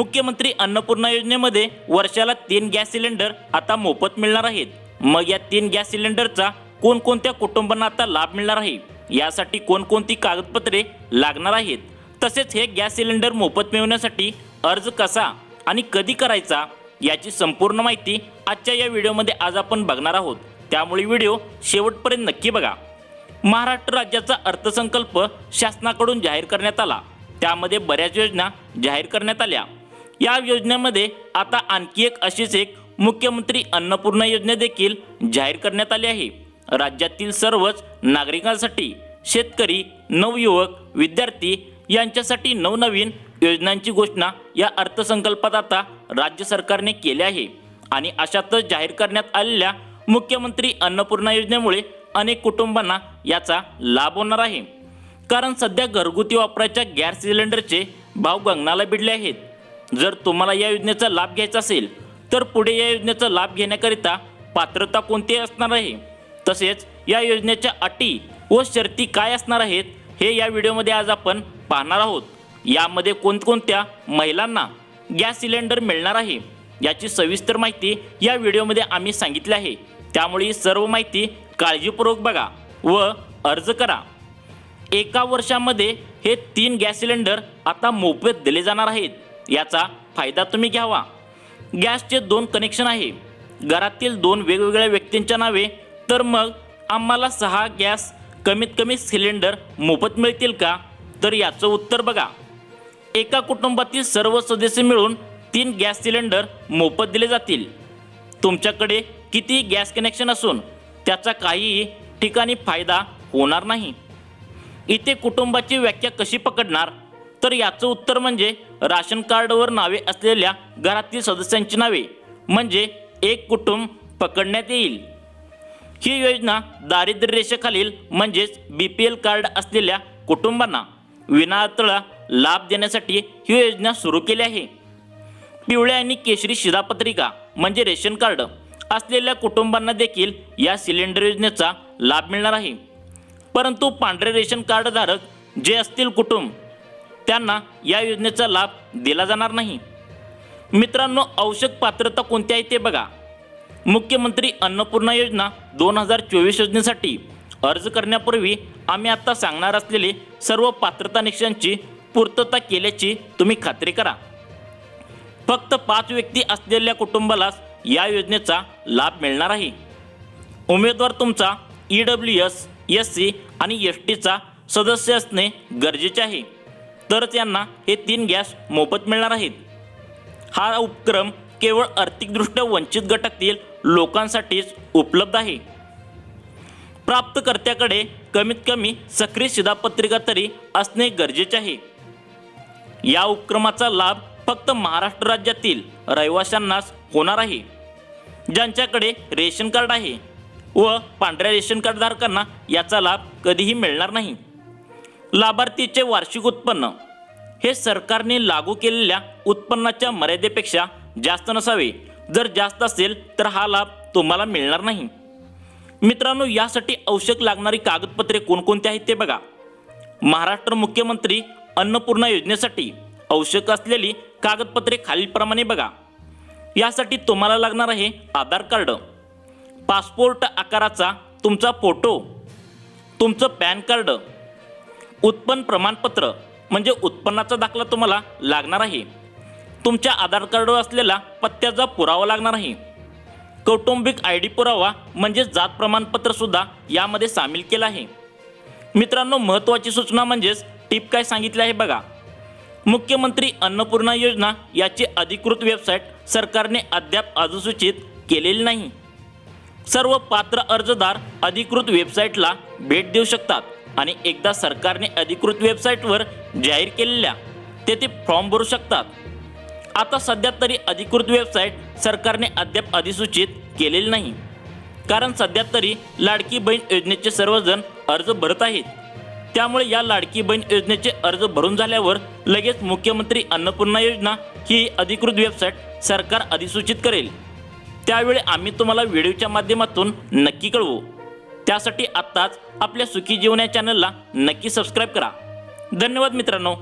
मुख्यमंत्री अन्नपूर्णा योजनेमध्ये वर्षाला तीन गॅस सिलेंडर आता मोफत मिळणार आहेत. मग या तीन गॅस सिलेंडरचा कोणकोणत्या कुटुंबांना आता लाभ मिळणार आहे? यासाठी कोणकोणती कागदपत्रे लागणार आहेत? तसेच हे गॅस सिलेंडर मोफत मिळवण्यासाठी अर्ज कसा आणि कधी करायचा याची संपूर्ण माहिती आजच्या या व्हिडिओमध्ये आज आपण बघणार आहोत. त्यामुळे व्हिडिओ शेवटपर्यंत नक्की बघा. महाराष्ट्र राज्याचा अर्थसंकल्प शासनाकडून जाहीर करण्यात आला. त्यामध्ये बऱ्याच योजना जाहीर करण्यात आल्या. या योजनेमध्ये आता आणखी एक अशीच एक मुख्यमंत्री अन्नपूर्णा योजना देखील जाहीर करण्यात आली आहे. राज्यातील सर्वच नागरिकांसाठी शेतकरी नवयुवक विद्यार्थी यांच्यासाठी नवनवीन योजनांची घोषणा या अर्थसंकल्पात आता राज्य सरकारने केली आहे. आणि अशातच जाहीर करण्यात आलेल्या मुख्यमंत्री अन्नपूर्णा योजनेमुळे अनेक कुटुंबांना याचा लाभ होणार आहे. कारण सध्या घरगुती वापराच्या गॅस सिलेंडरचे भाव गगनाला भिडले आहेत. जर तुम्हाला या योजनेचा लाभ घ्यायचा असेल तर पुढे या योजनेचा लाभ घेण्याकरिता पात्रता कोणती असणार आहे? तसेच या योजनेच्या अटी व शर्ती काय असणार आहेत हे या व्हिडिओमध्ये आज आपण पाहणार आहोत. यामध्ये कोणकोणत्या महिलांना गॅस सिलेंडर मिळणार आहे याची सविस्तर माहिती या व्हिडिओमध्ये आम्ही सांगितली आहे. त्यामुळे ही सर्व माहिती काळजीपूर्वक बघा व अर्ज करा. एका वर्षामध्ये हे तीन गॅस सिलेंडर आता मोफत दिले जाणार आहेत. याचा फायदा तुम्ही घ्यावा. गॅसचे दोन कनेक्शन आहे. घरातील दोन वेगवेगळ्या व्यक्तींच्या नावे तर मग आम्हाला सहा गॅस कमीत कमी सिलेंडर मोफत मिळतील का? तर याचं उत्तर बघा. एका कुटुंबातील सर्व सदस्य मिळून तीन गॅस सिलेंडर मोफत दिले जातील. तुमच्याकडे किती गॅस कनेक्शन असून त्याचा काहीही ठिकाणी फायदा होणार नाही. इथे कुटुंबाची व्याख्या कशी पकडणार? तर याचं उत्तर म्हणजे राशन कार्डवर नावे असलेल्या घरातील सदस्यांची नावे म्हणजे एक कुटुंब पकडण्यात येईल. ही योजना दारिद्र्य रेषेखालील म्हणजेच बी पी एल कार्ड असलेल्या कुटुंबांना विनाअतळा लाभ देण्यासाठी ही योजना सुरू केली आहे. पिवळ्या आणि केशरी शिधापत्रिका म्हणजे रेशन कार्ड असलेल्या कुटुंबांना देखील या सिलेंडर योजनेचा लाभ मिळणार आहे. परंतु पांढरे रेशन कार्डधारक जे असतील कुटुंब त्यांना या योजनेचा लाभ दिला जाणार नाही. मित्रांनो आवश्यक पात्रता कोणती आहे ते बघा. मुख्यमंत्री अन्नपूर्णा योजना दोन हजार चोवीस योजनेसाठी अर्ज करण्यापूर्वी आम्ही आता सांगणार असलेले सर्व पात्रता निकषांची पूर्तता केल्याची तुम्ही खात्री करा. फक्त पाच व्यक्ती असलेल्या कुटुंबालाच या योजनेचा लाभ मिळणार आहे. उमेदवार तुमचा E W S S C आणि एस टीचा सदस्य असणे गरजेचे आहे. तरच यांना हे तीन गॅस मोफत मिळणार आहेत. हा उपक्रम केवळ आर्थिकदृष्ट्या वंचित गटातील लोकांसाठीच उपलब्ध आहे. प्राप्तकर्त्याकडे कमीत कमी सक्रिय शिधापत्रिका तरी असणे गरजेचे आहे. या उपक्रमाचा लाभ फक्त महाराष्ट्र राज्यातील रहिवाशांनाच होणार आहे. ज्यांच्याकडे रेशन कार्ड आहे व पांढऱ्या रेशन कार्डधारकांना याचा लाभ कधीही मिळणार नाही. लाभार्थीचे वार्षिक उत्पन्न. हे सरकारने लागू केलेल्या उत्पन्नाच्या मर्यादेपेक्षा जास्त नसावे. जर जास्त असेल तर हा लाभ तुम्हाला मिळणार नाही. मित्रांनो यासाठी आवश्यक लागणारी कागदपत्रे कोणकोणती आहेत ते बघा. महाराष्ट्र मुख्यमंत्री अन्नपूर्णा योजनेसाठी आवश्यक असलेली कागदपत्रे खालीलप्रमाणे बघा. यासाठी तुम्हाला लागणार आहे आधार कार्ड पासपोर्ट आकाराचा तुमचा फोटो तुमचं पॅन कार्ड उत्पन्न प्रमाणपत्र म्हणजे उत्पन्नाचा दाखला तुम्हाला लागणार आहे. तुमच्या आधार कार्डवर असलेला पत्त्याचा पुरावा लागणार आहे. कौटुंबिक आय डी पुरावा म्हणजे जात प्रमाणपत्रसुद्धा यामध्ये सामील केलं आहे. मित्रांनो महत्त्वाची सूचना म्हणजेच टिप काय सांगितली आहे बघा. मुख्यमंत्री अन्नपूर्णा योजना याची अधिकृत वेबसाईट सरकारने अद्याप अधिसूचित केलेली नाही. सर्व पात्र अर्जदार अधिकृत वेबसाईटला भेट देऊ शकतात. आणि एकदा सरकारने अधिकृत वेबसाईटवर जाहीर केलेल्या तेथे फॉर्म भरू शकतात. आता सध्या तरी अधिकृत वेबसाईट सरकारने अद्याप अधिसूचित केलेली नाही. कारण सध्या तरी लाडकी बहीण योजनेचे सर्वजण अर्ज भरत आहेत. त्यामुळे या लाडकी बहीण योजनेचे अर्ज भरून झाल्यावर लगेच मुख्यमंत्री अन्नपूर्णा योजना ही अधिकृत वेबसाईट सरकार अधिसूचित करेल. त्यावेळी आम्ही तुम्हाला व्हिडिओच्या माध्यमातून नक्की कळवू. त्यासाठी आत्ताच आपल्या सुखी जीवन या चॅनलला नक्की सबस्क्राईब करा. धन्यवाद मित्रांनो.